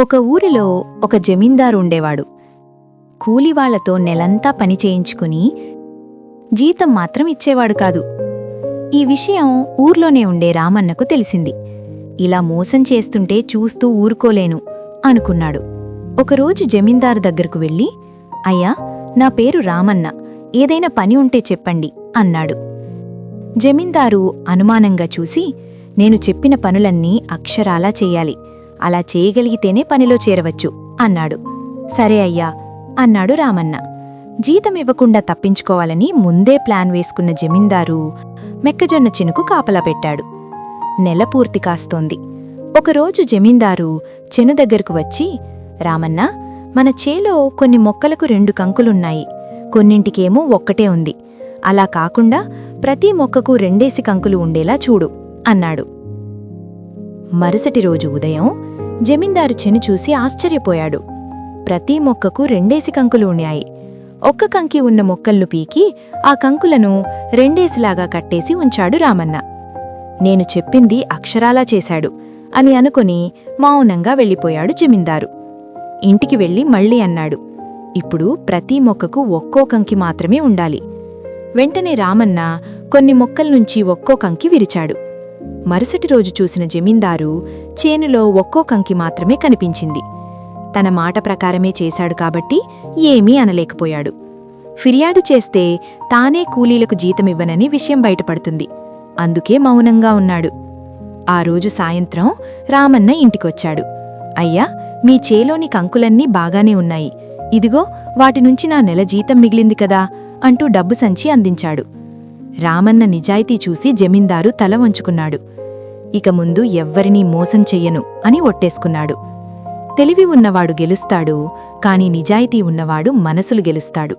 ఒక ఊరిలో ఒక జమీందారు ఉండేవాడు కూలివాళ్ళతో నెలంతా పని చేయించుకుని జీతం మాత్రం ఇచ్చేవాడు కాదు. ఈ విషయం ఊర్లోనే ఉండే రామన్నకు తెలిసింది. ఇలా మోసం చేస్తుంటే చూస్తూ ఊరుకోలేను అనుకున్నాడు. ఒకరోజు జమీందారు దగ్గరకు వెళ్ళి అయ్యా నా పేరు రామన్న. ఏదైనా పని ఉంటే చెప్పండి అన్నాడు. జమీందారు అనుమానంగా చూసి నేను చెప్పిన పనులన్నీ అక్షరాలా చెయ్యాలి అలా చేయగలిగితేనే పనిలో చేరవచ్చు అన్నాడు. సరే అయ్యా అన్నాడు రామన్న. జీతం ఇవ్వకుండా తప్పించుకోవాలని ముందే ప్లాన్ వేసుకున్న జమీందారు మెక్కజొన్న చినుకు కాపలా పెట్టాడు. నెల పూర్తి కాస్తోంది. ఒకరోజు జమీందారు చెను దగ్గరకు వచ్చి రామన్న మన చేలో కొన్ని మొక్కలకు రెండు కంకులున్నాయి. కొన్నింటికేమో ఒక్కటే ఉంది. అలా కాకుండా ప్రతి మొక్కకు రెండేసి కంకులు ఉండేలా చూడు అన్నాడు. మరుసటి రోజు ఉదయం జమీందారు చెను చూసి ఆశ్చర్యపోయాడు. ప్రతి మొక్కకు రెండేసి కంకులు ఉన్నాయి. ఒక్క కంకి ఉన్న మొక్కల్ను పీకి ఆ కంకులను రెండేసిలాగా కట్టేసి ఉంచాడు రామన్న. నేను చెప్పింది అక్షరాలా చేశాడు అని అనుకుని మౌనంగా వెళ్ళిపోయాడు జమీందారు. ఇంటికి వెళ్ళి మళ్ళీ అన్నాడు ఇప్పుడు ప్రతి మొక్కకు ఒక్కో కంకి మాత్రమే ఉండాలి. వెంటనే రామన్న కొన్ని మొక్కల నుంచి ఒక్కో కంకి విరిచాడు. మరుసటి రోజు చూసిన జమీందారు చేనులో ఒక్కో కంకి మాత్రమే కనిపించింది. తన మాట ప్రకారమే చేశాడు కాబట్టి ఏమీ అనలేకపోయాడు. ఫిర్యాదు చేస్తే తానే కూలీలకు జీతమివ్వనని విషయం బయటపడుతుంది. అందుకే మౌనంగా ఉన్నాడు. ఆ రోజు సాయంత్రం రామన్న ఇంటికొచ్చాడు. అయ్యా మీ చేలోని కంకులన్నీ బాగానే ఉన్నాయి. ఇదిగో వాటి నుంచి నా నెల జీతం మిగిలింది కదా అంటూ డబ్బు సంచి అందించాడు. రామన్న నిజాయితీ చూసి జమీందారు తల వంచుకున్నాడు. ఇక ముందు ఎవ్వరినీ మోసం చెయ్యను అని ఒట్టేసుకున్నాడు. తెలివి ఉన్నవాడు గెలుస్తాడు కాని నిజాయితీ ఉన్నవాడు మనసులు గెలుస్తాడు.